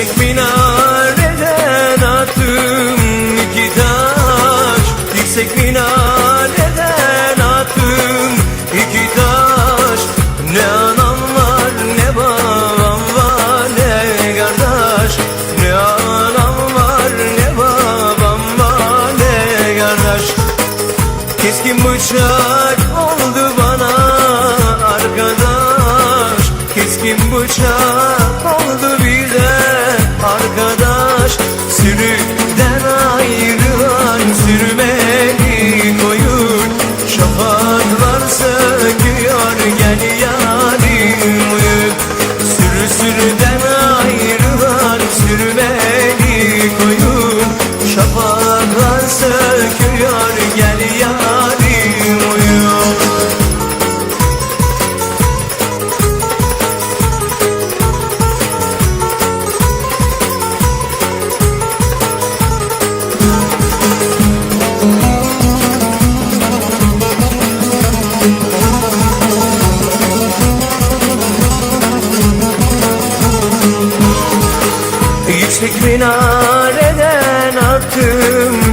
Yüksek minareden attım iki taş. Yüksek minareden attım iki taş. Ne anam var ne babam var ne kardeş. Ne anam var ne babam var ne kardeş. Keskin bıçak oldu bana arkadaş. Keskin bıçak koyun Şafaklar söküyor gel yarim uyu Yüksek attım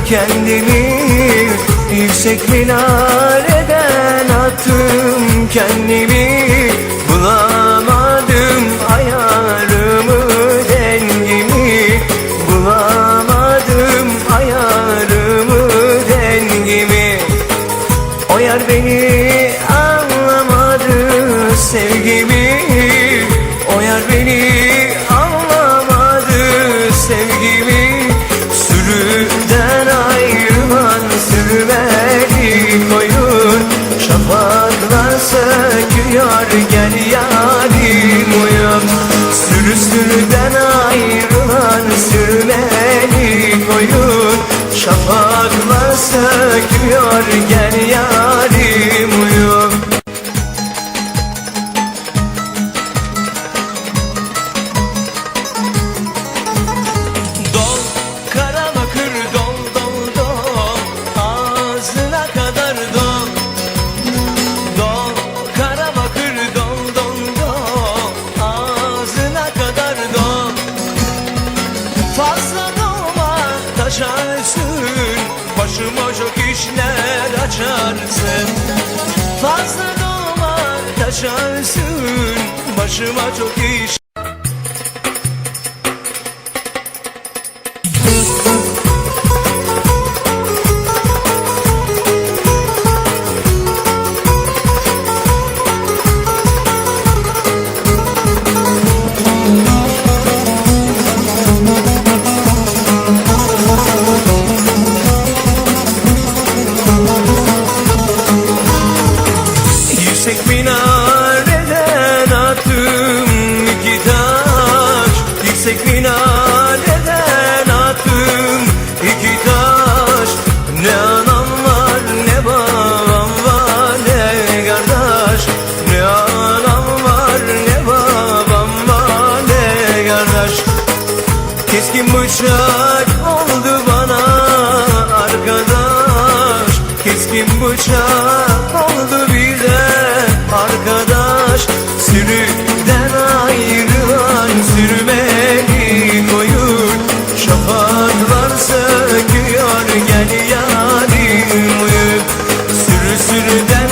kendimi Yüksek minareden attım kendimi. Bulamadım ayarımı dengimi Bulamadım ayarımı dengimi o yar beni anlamadı sevgimi ayrılan sürmeli koyun Şafaklar söküyor gel yarim taşarsın Başıma çok işler açarsın. Fazla dolma taşarsın Başıma çok iş Keskin bıçak oldu bana arkadaş. Keskin bıçak oldu bir de arkadaş. Sürü